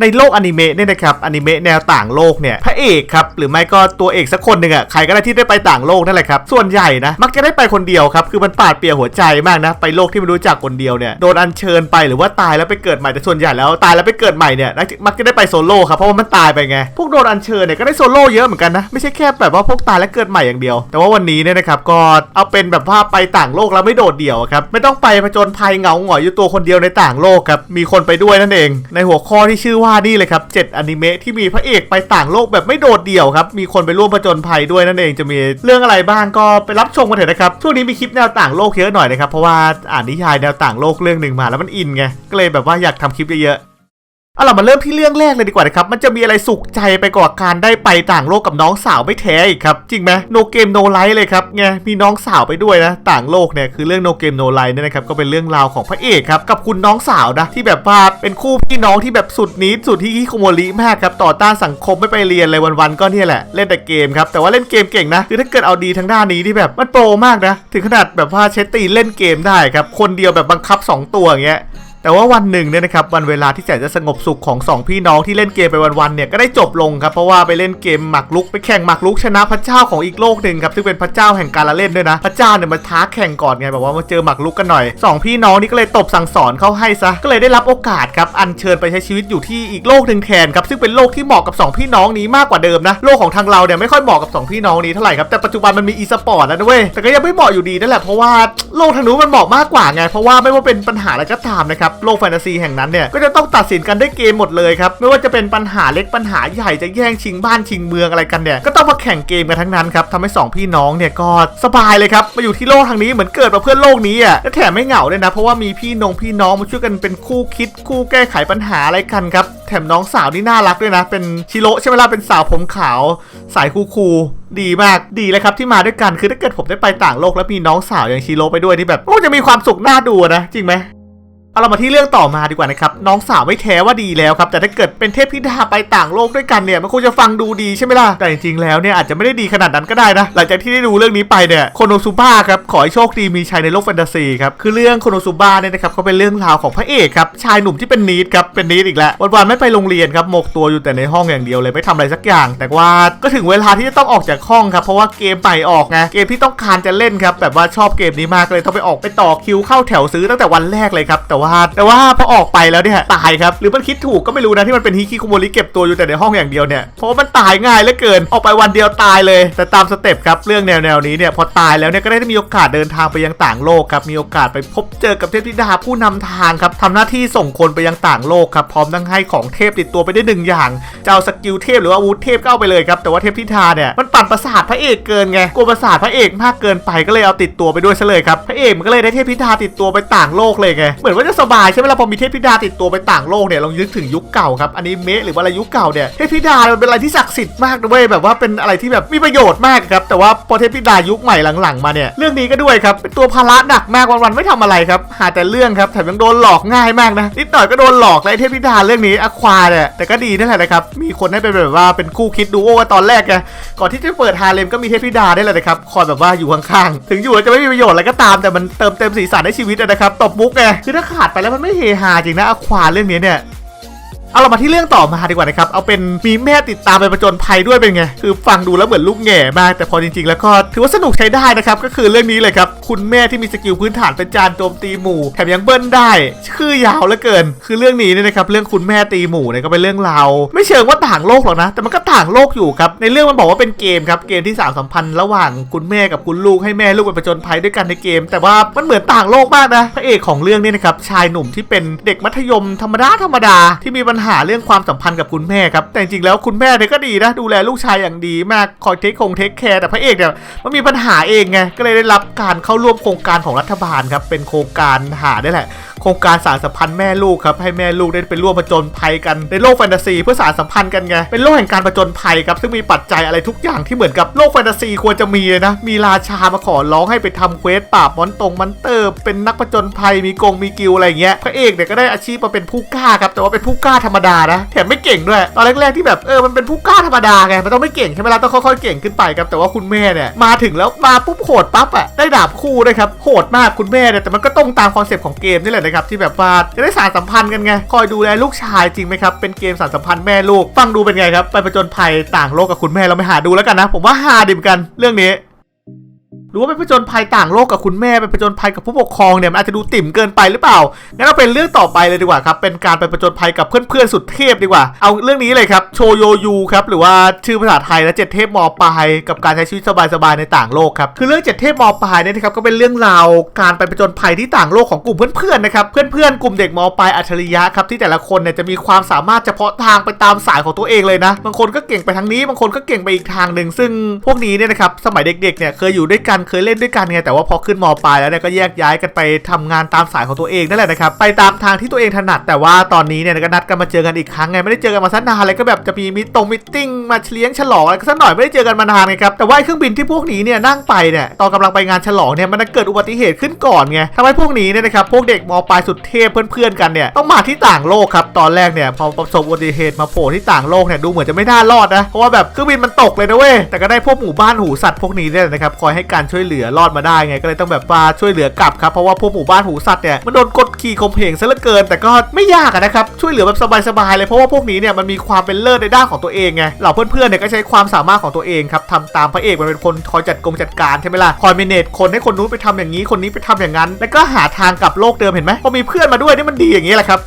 ในโลกอนิเมะเนี่ยนะครับอนิเมะแนวต่างโลกเนี่ยพระเอกครับหรือไม่ก็ตัวเอกสักคนหนึ่งอะใครก็ได้ที่ได้ไปต่างโลกนั่นแหละครับส่วนใหญ่นะมักจะได้ไปคนเดียวครับคือมันปาดเปียหัวใจมากนะไปโลกที่ไม่รู้จักคนเดียวเนี่ยโดนอัญเชิญไปหรือว่าตายแล้วไปเกิดใหม่แต่ส่วนใหญ่แล้วตายแล้วไปเกิดใหม่เนี่ยมักจะได้ไปโซโล่ครับเพราะว่ามันตายไปไงพวกโดนอัญเชิญเนี่ยก็ได้โซโล่เยอะเหมือนกันนะไม่ใช่แค่แบบว่าพวกตายแล้วเกิดใหม่อย่างเดียว แต่ว่าวันนี้เนี่ยนะครับก็เอาเป็นแบบว่าไปต่างโลกแล้วไม่โดดเดี่ยวครับไม่ต้องไปผจญภัยเหงาหงอยอยู่ตัวคนเดียวในต่างโลกครับมีคนไปด้วยนั่นเอง ในหัวข้อที่ชื่อว่านี่เลยครับ7อนิเมะที่มีพระเอกไปต่างโลกแบบไม่โดดเดี่ยวครับ มีคนไปร่วมผจญภัยด้วยนั่นเองจะมีเรื่องอะไรบ้างก็ไปรับชมกันเถอะนะครับ ช่วงนี้มีคลิปแนวต่างโลกเยอะหน่อยนะครับ เพราะว่าอ่านนิยายแนวต่างโลกเรื่องหนึ่งมาแล้วมันอินไง ก็เลยแบบว่าอยากทำคลิปเยอะๆ เอาล่ะมาเริ่มที่เรื่องแรกเลยดีกว่านะครับ มันจะมีอะไรสุขใจไปกว่าการได้ไปต่างโลกกับน้องสาวไม่แท้อีกครับ จริงไหมโนเกมโนไลท์เลยครับไงมีน้องสาวไปด้วยนะ ต่างโลกเนี่ยคือเรื่องโนเกมโนไลท์เนี่ยนะครับก็เป็นเรื่องราวของพระเอกครับกับคุณน้องสาวนะที่แบบว่าเป็นคู่พี่น้องที่แบบสุดนิดสุดที่ฮิโคโมริมากครับต่อต้านสังคมไม่ไปเรียนเลยวันๆก็เนี่ยแหละเล่นแต่เกมครับแต่ว่าเล่นเกมเก่งนะคือถ้าเกิดเอาดีทางด้านนี้ที่แบบมันโปรมากนะ ถึงขนาดแบบว่าใช้ตีเล่นเกมได้ครับคนเดียวแบบบังคับสองตัวอย่างเงี้ย แต่ว่าวันหนึ่งเนี่ยนะครับวันเวลาที่แสนจะสงบสุขของสองพี่น้องที่เล่นเกมไปวันๆเนี่ยก็ได้จบลงครับเพราะว่าไปเล่นเกมหมากรุกไปแข่งหมากรุกชนะพระเจ้าของอีกโลกหนึ่งครับซึ่งเป็นพระเจ้าแห่งการละเล่นด้วยนะ พระเจ้าเนี่ยมาท้าแข่งก่อนไงแบบว่ามาเจอหมากรุกกันหน่อยสองพี่น้องนี่ก็เลยตบสั่งสอนเข้าให้ซะก็เลยได้รับโอกาสครับอัญเชิญไปใช้ชีวิตอยู่ที่อีกโลกหนึ่งแทนครับซึ่งเป็นโลกที่เหมาะกับสองพี่น้องนี้มากกว่าเดิมนะโลกของทางเราเนี่ยไม่ค่อยเหมาะกับสองพี่น้องนี้เท่าไหร่ครับแต่ปัจจุบันมันมีอีสปอร์ตแล้วนะเว้ยแต่ก็ยังไม่เหมาะอยู่ดีนั่นแหละเพราะว่าโลกทางนู้นมันเหมาะมากกว่าไงเพราะว่าไม่ว่าเป็นปัญหาอะไรก็ตามนะครับโลกแฟนตาซีแห่งนั้นเนี่ยก็จะต้องตัดสินกันด้วยเกมหมดเลยครับไม่ว่าจะเป็นปัญหาเล็กปัญหาใหญ่จะแย่งชิงบ้านชิงเมืองอะไรกันเนี่ยก็ต้องมาแข่งเกมกันทั้งนั้นครับทำให้สองพี่น้องเนี่ยก็สบายเลยครับมาอยู่ที่โลกทางนี้เหมือนเกิดมาเพื่อโลกนี้อะและแถมไม่เหงาด้วยนะเพราะว่ามีพี่นงพี่น้องมาช่วยกันเป็นคู่คิดคู่แก้ไขปัญหาอะไรกันครับแถมน้องสาวนี่น่ารักด้วยนะ เป็นชิโร่ใช่ไหมล่ะเป็นสาวผมขาว สายคูคูดีมากดีเลยครับที่มาด้วยกันคือถ้าเกิดผมได้ไปต่างโลกแล้วมีน้องสาวอย่างชิโร่ไปด้วยที่แบบโอ้จะมีความสุขน่าดูนะ จริงไหม เอาเรามาที่เรื่องต่อมาดีกว่านะครับ น้องสาวไม่แท้ว่าดีแล้วครับ แต่ถ้าเกิดเป็นเทพธิดาไปต่างโลกด้วยกันเนี่ย มันคงจะฟังดูดีใช่ไหมล่ะ แต่จริงๆแล้วเนี่ยอาจจะไม่ได้ดีขนาดนั้นก็ได้นะ หลังจากที่ได้ดูเรื่องนี้ไปเนี่ยโคโนซุบะครับ ขอให้โชคดีมีชัยในโลกแฟนตาซีครับ คือเรื่องโคโนซุบะเนี่ยนะครับก็เป็นเรื่องราวของพระเอกครับ ชายหนุ่มที่เป็นนีดครับ เป็นนีดอีกแล้ว วันๆไม่ไปโรงเรียนครับ หมกตัวอยู่แต่ในห้องอย่างเดียวเลยไม่ทำอะไรสักอย่าง แต่ว่าก็ถึงเวลาที่จะต้องออกจากห้องครับ เพราะว่าเกมใหม่ออกไง เกมที่ต้องการจะเล่นครับ แบบว่าชอบเกมนี้มากเลยต้องไปออกไปต่อคิวเข้าแถวซื้อตั้งแต่วันแรกเลยครับแต่ว่าแต่ว่าพอออกไปแล้วเนี่ยตายครับหรือมันคิดถูกก็ไม่รู้นะที่มันเป็นฮิคิคุโมริเก็บตัวอยู่แต่ในห้องอย่างเดียวเนี่ยเพราะว่ามันตายง่ายเหลือเกินออกไปวันเดียวตายเลย แต่ตามสเต็ปครับเรื่องแนวแนวนี้เนี่ยพอตายแล้วเนี่ยก็ได้มีโอกาสเดินทางไปยังต่างโลกครับมีโอกาสไปพบเจอกับเทพธิดาผู้นำทางครับทำหน้าที่ส่งคนไปยังต่างโลกครับพร้อมทั้งให้ของเทพติดตัวไปได้หนึ่งอย่างจะเอาสกิลเทพหรือว่าอาวุธเทพก็เอาไปเลยครับแต่ว่าเทพธิดาเนี่ยมันปั่นประสาทพระเอกเกินไงกลัวประสาทพระเอกมากเกินไปก็เลยเอาติดตัวไปด้วยซะเลยครับพระเอกมันก็เลยได้เทพธิดาติดตัวไปต่างโลกเลยไงเหมือนว่าจะสบายใช่ไหมล่ะพอมีเทพธิดาติดตัวไปต่างโลกเนี่ยลองนึกถึงยุคเก่าครับอนิเมะหรือว่าอะไรยุคเก่าเนี่ยเทพธิดามันเป็นอะไรที่ศักดิ์สิทธิ์มากนะเว้ยแบบว่าเป็นอะไรที่แบบมีประโยชน์มากครับแต่ว่าพอเทพธิดายุคใหม่หลังๆมาเนี่ยเรื่องนี้ก็ด้วยครับเป็นตัวภาระหนักมากวันๆไม่ทำอะไรครับหาแต่เรื่องครับแถมยังโดนหลอกง่ายมากนะนิดหน่อยก็โดนหลอกแล้วไอ้เทพธิดาเรื่องนี้อควาเนี่ยแต่ก็ดีนั่นแหละนะครับมีคนให้เป็นแบบว่าเป็นคู่คิดดูโอว่าตอนแรกไงก่อนที่จะเปิดฮาเลมก็มีเทพธิดาได้เลยนะครับคอยแบบว่าอยู่ข้างๆถึงอยู่จะไม่มีประโยชน์อะไรก็ตามแต่มันเติมเต็มสีสันให้ชีวิตนะครับตบมุกไงคือถ้าขาดไปแล้วมันไม่เฮฮาจริงนะอควาเรื่องนี้เนี่ย เอาเรามาที่เรื่องต่อมาดีกว่านะครับ เอาเป็นมีแม่ติดตามไปประจนภัยด้วยเป็นไง คือฟังดูแล้วเหมือนลูกแง่มาก แต่พอจริงๆ แล้วก็ถือว่าสนุกใช้ได้นะครับ ก็คือเรื่องนี้เลยครับ คุณแม่ที่มีสกิลพื้นฐานเป็นจานโจมตีหมู่ แถมยังเบิ้ลได้ ชื่อยาวเหลือเกิน คือเรื่องนี้เนี่ยนะครับ เรื่องคุณแม่ตีหมู่เนี่ยก็เป็นเรื่องราวไม่เชิงว่าต่างโลกหรอกนะ แต่มันก็ต่างโลกอยู่ครับ ในเรื่องมันบอกว่าเป็นเกมครับ เกมที่สามสัมพันธ์ระหว่างคุณแม่กับคุณลูกให้แม่ลูกไปประจนภัยด้วยกันในเกม แต่ว่ามันเหมือนต่างโลกมากนะ พระเอกของเรื่องนี้นะครับ ชายหนุ่มที่เป็นเด็กมัธยมธรรมดาธรรมดาที่มีปัญหาเรื่องความสัมพันธ์กับคุณแม่ครับ แต่จริงๆแล้วคุณแม่เนี่ยก็ดีนะดูแลลูกชายอย่างดีมากคอยเทคคงเทคแคร์แต่พระเอกเนี่ยมันมีปัญหาเองไงก็เลยได้รับการเข้าร่วมโครงการของรัฐบาลครับเป็นโครงการหาได้แหละโครงการสารสัมพันธ์แม่ลูกครับให้แม่ลูกได้ไปร่วมผจญภัยกันในโลกแฟนตาซีเพื่อสารสัมพันธ์กันไงเป็นโลกแห่งการผจญภัยครับซึ่งมีปัจจัยอะไรทุกอย่างที่เหมือนกับโลกแฟนตาซีควรจะมีเลยนะมีราชามาขอร้องให้ไปทำเควสปราบมอนตรงมอนเตอร์ เป็นนักผจญภัยมีกงมีกิลอะไรเงี้ยพระเอกเนี่ยก็ได้อาชีพมาเป็นผู้กล้าครับแต่ว่าเป็นผู้กล้าธรรมดานะแถมไม่เก่งด้วยตอนแรกๆที่แบบเออมันเป็นผู้กล้าธรรมดาไงมันต้องไม่เก่งใช่ไหมล่ะต้องค่อยๆเก่งขึ้นไปครับแต่ว่าคุณแม่เนี่ยมาถึงแล้วมาปุ๊บโหดปั๊บอะได้ดาบคู่ด้วยครับโหดมากคุณแม่เนี่ยแต่มันก็ตรงตามคอนเซปต์ของเกมนี่แหละนะครับที่แบบว่าจะได้สารสัมพันธ์กันไงคอยดูแลลูกชายจริงไหมครับเป็นเกมสารสัมพันธ์แม่ลูกฟังดูเป็นไงครับไปประจนภัยต่างโลกกับคุณแม่เราไปหาดูแล้วกันนะ ผมว่าฮาดิมกันเรื่องนี้ หรือว่าไปผจญภัยต่างโลกกับคุณแม่ไปผจญภัยกับผู้ปกครองเนี่ยมันอาจจะดูติ่มเกินไปหรือเปล่างั้นเราเป็นเรื่องต่อไปเลยดีกว่าครับเป็นการไปผจญภัยกับเพื่อนๆสุดเทพดีกว่า เอาเรื่องนี้เลยครับโชโยยูครับหรือว่าชื่อภาษาไทยและเจ็ดเทพมอปลายกับการใช้ชีวิตสบายๆในต่างโลกครับคือเรื่องเจ็ดเทพมอปลายเนี่ยนะครับก็เป็นเรื่องราวการไปผจญภัยที่ต่างโลกของกลุ่มเพื่อนๆนะครับเพื่อนๆกลุ่มเด็กมอปลายอัจฉริยะครับที่แต่ละคนเนี่ยจะมีความสามารถเฉพาะทางไปตามสายของตัวเองเลยนะบางคนก็เก่งไปทางนี้บางคนก็เก่งไปอีกทางหนึ่งซึ่งพวกนี้เนี่ยนะครับสมัยเด็กๆเนี่ยเคยอยู่ด้วยกันเคยเล่นด้วยกันไงแต่ว่าพอขึ้นมปลายแล้วเนี่ยก็แยกย้ายกันไปทำงานตามสายของตัวเองนั่นแหละนะครับไปตามทางที่ตัวเองถนัด แต่ว่าตอนนี้เนี่ยก็นัดกันมาเจอกันอีกครั้งไงไม่ได้เจอกันมาสักนานเลยก็แบบจะมีมิตรงมิตติ้งมาเลี้ยงฉลองอะไรก็สักหน่อยไม่ได้เจอกันมานานไงครับแต่ว่าเครื่องบินที่พวกนี้เนี่ยนั่งไปเนี่ยตอนกำลังไปงานฉลองเนี่ยมันเกิดอุบัติเหตุขึ้นก่อนไงทำให้พวกนี้เนี่ยนะครับพวกเด็กมปลายสุดเทพเพื่อนๆกันเนี่ยต้องมาที่ต่างโลกครับตอนแรกเนี่ยพอประสบอุบัติเหตุมาโผล่ที่ต่างโลกเนี่ยดูเหมือนจะไม่น่ารอดนะเพราะว่าแบบเครื่องบินมันตกเลยนะเว้ยแต่ก็ได้พวกหมู่บ้านหูสัตว์พวกนี้เนี่ยนะครับคอยให้การช่วยเหลือรอดมาได้ไง ก็เลยต้องแบบว่าช่วยเหลือกลับครับเพราะว่าพวกหมู่บ้านหูสัตว์เนี่ยมันโดนกดขี่ข่มเหงซะเหลือเกิน แต่ก็ไม่ยากนะครับช่วยเหลือแบบสบายๆเลยเพราะว่าพวกนี้เนี่ยมันมีความเป็นเลิศในด้านของตัวเองไงเหล่าเพื่อนๆเนี่ยก็ใช้ความสามารถของตัวเองครับทำตามพระเอกมันเป็นคนคอยจัดกงจัดการใช่ไหมล่ะคอยเมเนจคนให้คนนู้นไปทำอย่างนี้คนนี้ไปทำอย่างนั้น แล้วก็หาทางกลับโลกเดิมเห็นไหมพอมีเพื่อนมาด้วยนี่มันดีอย่างนี้แหละครับ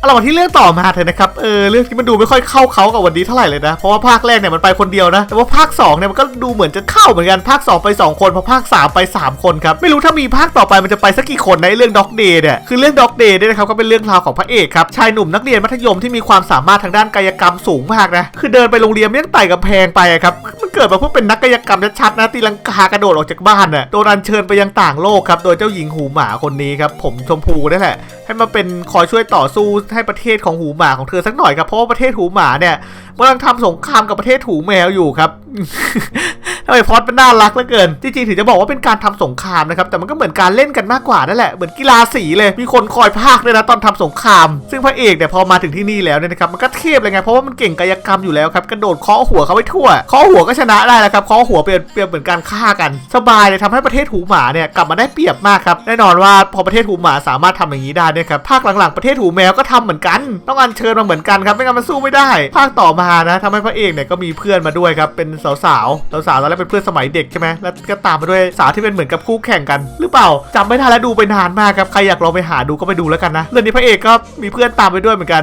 เอาเรามาที่เรื่องต่อมาเถอะนะครับ เออเรื่องที่มันดูไม่ค่อยเข้าเขากับวันนี้เท่าไหร่เลยนะ เพราะว่าภาคแรกเนี่ยมันไปคนเดียวนะ แต่ว่าภาค2เนี่ยมันก็ดูเหมือนจะเข้าเหมือนกัน ภาค 2 ไป 2 คนพอภาค 3 ไป 3 คนครับ ไม่รู้ถ้ามีภาคต่อไปมันจะไปสักกี่คนในะเรื่องด็อกเดย์เนี่ย คือเรื่องด็อกเดย์เนี่ยนะครับก็เป็นเรื่องราวของพระเอกครับ ชายหนุ่มนักเรียนมัธยมที่มีความสามารถทางด้านกายกรรมสูงมากนะ คือเดินไปโรงเรียนไม่ต้องไต่กำแพงไปครับ เกิดมาเพื่อเป็นนักกายกรรมชัดๆนะตีลังกากระโดดออกจากบ้านน่ะโดนอัญเชิญไปยังต่างโลกครับ โดยเจ้าหญิงหูหมาคนนี้ครับ ผมชมพูนี่แหละ ให้มาเป็นคอยช่วยต่อสู้ให้ประเทศของหูหมาของเธอสักหน่อยครับเพราะว่าประเทศหูหมาเนี่ยกำลังทำสงครามกับประเทศหูแมวอยู่ครับ ไมพอดมันน่ารักเหลือเกิน จริงๆถึงจะบอกว่าเป็นการทำสงครามนะครับ แต่มันก็เหมือนการเล่นกันมากกว่านั่นแหละ เหมือนกีฬาสีเลย มีคนคอยพากด้วยนะตอนทำสงคราม ซึ่งพระเอกเนี่ยพอมาถึงที่นี่แล้วเนี่ยนะครับ มันก็เทพเลยไง เพราะว่ามันเก่งกายกรรมอยู่แล้วครับ กระโดดเคาะหัวเขาไปทั่ว เคาะหัวก็ชนะได้แล้วครับ เคาะหัวเปรียบเปรียบเหมือนการฆ่ากัน สบายเลยทำให้ประเทศหูหมาเนี่ยกลับมาได้เปรียบมากครับ แน่นอนว่าพอประเทศหูหมาสามารถทำอย่างนี้ได้เนี่ยครับ ภาคหลังๆประเทศหูแมวก็ทำเหมือนกัน ต้องอัญเชิญมาเหมือนกันครับ ไม่งั้นมันสู้ไม่ได้ ภาคต่อมานะทำให้พระเอกเนี่ยก็มีเพื่อนมาด้วยครับเป็นสาวๆสาวๆตอนแรกเป็นเพื่อนสมัยเด็กใช่ไหมแล้วก็ตามมาด้วยสาวที่เป็นเหมือนกับคู่แข่งกัน หรือเปล่าจำไม่ทันแล้วดูไปนานมากครับใครอยากลองไปหาดูก็ไปดูแล้วกันนะเรื่องนี้พระเอกก็มีเพื่อนตามไปด้วยเหมือนกัน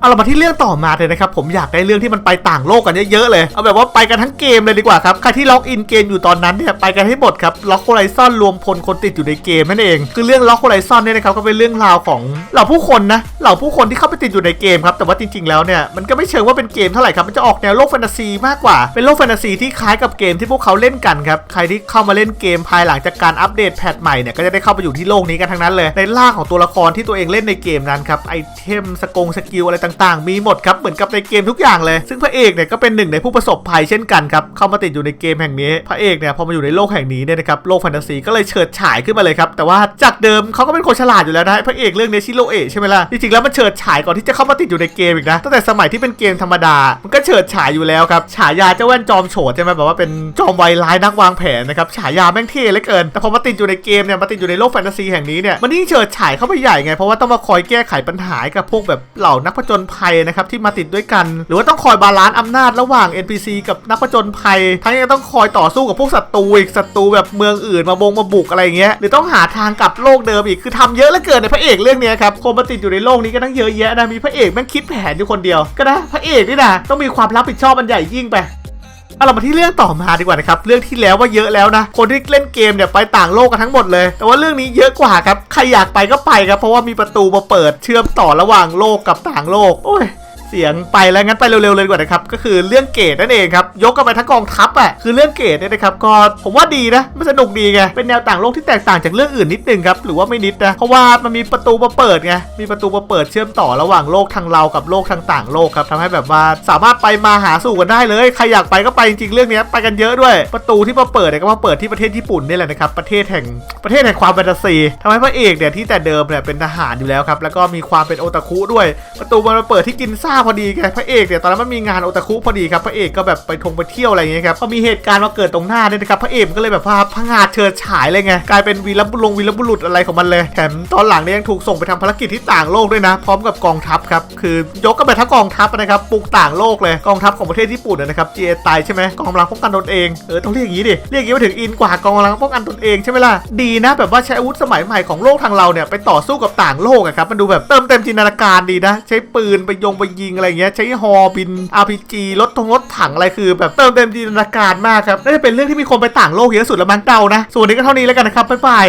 เอาเรามาที่เรื่องต่อมาเลยนะครับ ผมอยากได้เรื่องที่มันไปต่างโลกกันเยอะๆเลย เอาแบบว่าไปกันทั้งเกมเลยดีกว่าครับ ใครที่ล็อกอินเกมอยู่ตอนนั้นเนี่ยไปกันให้หมดครับ ล็อกโฮไลซอนรวมพลคนติดอยู่ในเกมนั่นเอง คือเรื่องล็อกโฮไลซอนเนี่ยนะครับก็เป็นเรื่องราวของเหล่าผู้คนนะ เหล่าผู้คนที่เข้าไปติดอยู่ในเกมครับ แต่ว่าจริงๆแล้วเนี่ยมันก็ไม่เชิงว่าเป็นเกมเท่าไหร่ครับ มันจะออกแนวโลกแฟนตาซีมากกว่า เป็นโลกแฟนตาซีที่คล้ายกับเกมที่พวกเขาเล่นกันครับ ใครที่เข้ามาเล่นเกมภายหลังจากการอัปเดตแพทใหม่เนี่ยก็จะได้เข้าไปอยู่ที่โลกนี้กันทั้งนั้นเลย ในร่างของตัวละครที่ตัวเองเล่นในเกมนั้นครับไอเทมสกงสกิลอะไรต่างๆ มีหมดครับเหมือนกับในเกมทุกอย่างเลย ซึ่งพระเอกเนี่ยก็เป็นหนึ่งในผู้ประสบภัยเช่นกันครับเข้ามาติดอยู่ในเกมแห่งนี้พระเอกเนี่ยพอมาอยู่ในโลกแห่งนี้เนี่ยนะครับโลกแฟนตาซีก็เลยเฉิดฉายขึ้นมาเลยครับแต่ว่าจากเดิมเขาก็เป็นคนฉลาดอยู่แล้วนะพระเอกเรื่องเนชิโรเอะใช่ไหมล่ะจริงๆแล้วมันเฉิดฉายก่อนที่จะเข้ามาติดอยู่ในเกมอีกนะตั้งแต่สมัยที่เป็นเกมธรรมดา มันก็เฉิดฉายอยู่แล้วครับฉายาเจ้าแว่นจอมโฉดใช่ไหมแบบว่าเป็นจอมไวร้ายนักวางแผนนะครับฉายาแม่งเท่เหลือเกิน แต่พอมาติดอยู่ในเกมเนี่ยมาติดอยู่ในโลกแฟนตาซีแห่งนี้เนี่ยมันยิ่งเฉิดฉายเข้าไปใหญ่ไงเพราะว่าต้องมาคอยแก้ไขปัญหากับพวกแบบเหล่านักผจญภัยนะครับที่มาติดด้วยกัน หรือว่าต้องคอยบาลานซ์อำนาจระหว่าง NPC กับนักผจญภัย ทั้งยังต้องคอยต่อสู้กับพวกศัตรูอีกศัตรูแบบเมืองอื่นมาบงมาบุกอะไรเงี้ยหรือต้องหาทางกลับโลกเดิมอีกคือทำเยอะเหลือเกินในพระเอกเรื่องนี้ครับคนมาติดอยู่ในโลกนี้ก็ตั้งเยอะแยะนะมีพระเอกแม่งคิดแผนอยู่คนเดียวก็นะพระเอกนี่นะต้องมีความรับผิดชอบมันใหญ่ยิ่งไป เอาเรามาที่เรื่องต่อมาดีกว่านะครับ เรื่องที่แล้วว่าเยอะแล้วนะ คนที่เล่นเกมเนี่ยไปต่างโลกกันทั้งหมดเลย แต่ว่าเรื่องนี้เยอะกว่าครับ ใครอยากไปก็ไปครับ เพราะว่ามีประตูมาเปิดเชื่อมต่อระหว่างโลกกับต่างโลก โอ้ย เสียงไปแล้วงั้นไปเร็วๆเลยดีกว่านะครับก็คือเรื่องเกตนั่นเองครับยกกันไปทั้งกองทัพอะคือเรื่องเกตเนี่ยนะครับก็ผมว่าดีนะมันสนุกดีไงเป็นแนวต่างโลกที่แตกต่างจากเรื่องอื่นนิดนึงครับหรือว่าไม่นิดนะเพราะว่ามันมีประตูมาเปิดไงมีประตูมาเปิดเชื่อมต่อระหว่างโลกทางเรากับโลกทางต่างโลกครับทำให้แบบว่าสามารถไปมาหาสู่กันได้เลยใครอยากไปก็ไปจริงๆเรื่องนี้ไปกันเยอะด้วย ประตูที่มาเปิดเนี่ยก็มาเปิดที่ประเทศญี่ปุ่นนี่แหละนะครับประเทศแห่งประเทศแห่งความแฟนตาซีทำให้พระเอกเนี่ยที่แต่เดิมเนี่ยเป็นทหารอยู่แล้วครับแล้วก็มีความเป็นโอตาคุด้วย ประตูมันมาเปิดที่กินซ่าพอดีไงพระเอกเนี่ยตอนนั้นมันมีงานโอตาคุพอดีครับพระเอกก็แบบไปทงไปเที่ยวอะไรเงี้ยครับพอมีเหตุการณ์มาเกิดตรงหน้าเนี่ยนะครับพระเอกก็เลยแบบพาพงาดเชิดฉายเลยไงกลายเป็นวีรบุรุษวีรบุรุษอะไรของมันเลยแถมตอนหลังเนี่ยยังถูกส่งไปทำภารกิจที่ต่างโลกด้วยนะ พร้อมกับกองทัพครับคือยกกันไปทั้งกองทัพนะครับปลุกต่างโลกเลยกองทัพของประเทศญี่ปุ่นนะครับเจไตใช่ไหมกองกำลังป้องกันตนเองเออต้องเรียกอย่างนี้ดิเรียกอย่างนี้ว่าถึงอินกว่ากองกำลังป้องกันตนเองใช่ไหมล่ะดีนะแบบว่าใช้อาวุธสมัยใหม่ของโลกทางเราเนี่ยไปต่อสู้กับต่างโลกอะครับมันดูแบบเติมเต็มจินตนาการดีนะ ใช้ปืนไปยงไปยิงอะไรเงี้ยใช้ฮอบิน RPG รถทงรถถังอะไรคือ แบบเติมเต็มจินตนาการมากครับน่าจะเป็นเรื่องที่มีคนไปต่างโลกเยอะสุดละมั้งเดานะส่วนนี้ก็เท่านี้แล้วกันนะครับบ๊ายบาย